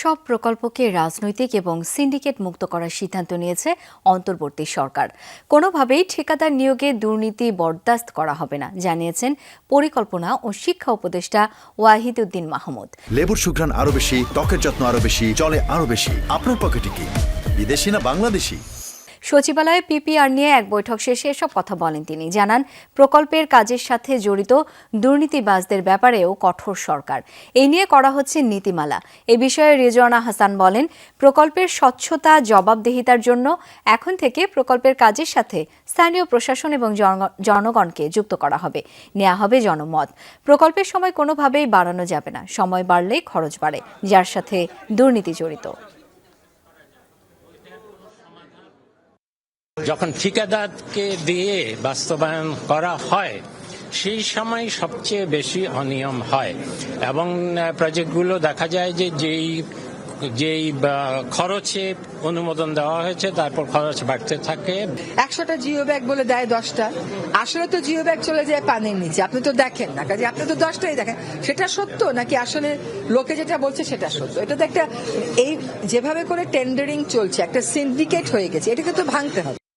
সব প্রকল্পকে রাজনৈতিক এবং সিন্ডিকেট মুক্ত করার সিদ্ধান্ত নিয়েছে অন্তর্বর্তী সরকার। কোনোভাবেই ঠিকাদার নিয়োগে দুর্নীতি বরদাস্ত করা হবে না, জানিয়েছেন পরিকল্পনা ও শিক্ষা উপদেষ্টা ওয়াহিদ উদ্দিন মাহমুদ। লেবুর সুঘ্রাণ আরও বেশি, ত্বকের যত্ন আরও বেশি চলে আরও বেশি। আপনার পকেটে কি বিদেশি না বাংলাদেশি? সচিবালয়ে পিপিআর নিয়ে এক বৈঠক শেষে এসব কথা বলেন তিনি। জানান, প্রকল্পের কাজের সাথে জড়িত দুর্নীতিবাজদের ব্যাপারেও কঠোর সরকার। এই নিয়ে করা হচ্ছে নীতিমালা। এ বিষয়ে রেজওয়ানা হাসান বলেন, প্রকল্পের স্বচ্ছতা, জবাবদিহিতার জন্য এখন থেকে প্রকল্পের কাজের সাথে স্থানীয় প্রশাসন এবং জনগণকে যুক্ত করা হবে। নেওয়া হবে জনমত। প্রকল্পের সময় কোনোভাবেই বাড়ানো যাবে না। সময় বাড়লেই খরচ বাড়ে, যার সাথে দুর্নীতি জড়িত। যখন ঠিকাদারকে দিয়ে বাস্তবায়ন করা হয়, সেই সময় সবচেয়ে বেশি অনিয়ম হয়। এবং প্রজেক্টগুলো দেখা যায় যে যেই যেই খরচে অনুমোদন দেওয়া হয়েছে, তারপর খরচ বাড়তে থাকে। একশোটা জিও ব্যাগ বলে দেয় দশটা। আসলে তো জিও ব্যাগ চলে যায় পানির নিচে। আপনি তো দেখেন না। কাজে আপনি তো দশটাই দেখেন। সেটা সত্য নাকি আসলে লোকে যেটা বলছে সেটা সত্য? এটা তো একটা, এই যেভাবে করে টেন্ডারিং চলছে, একটা সিন্ডিকেট হয়ে গেছে, এটাকে তো ভাঙতে হবে।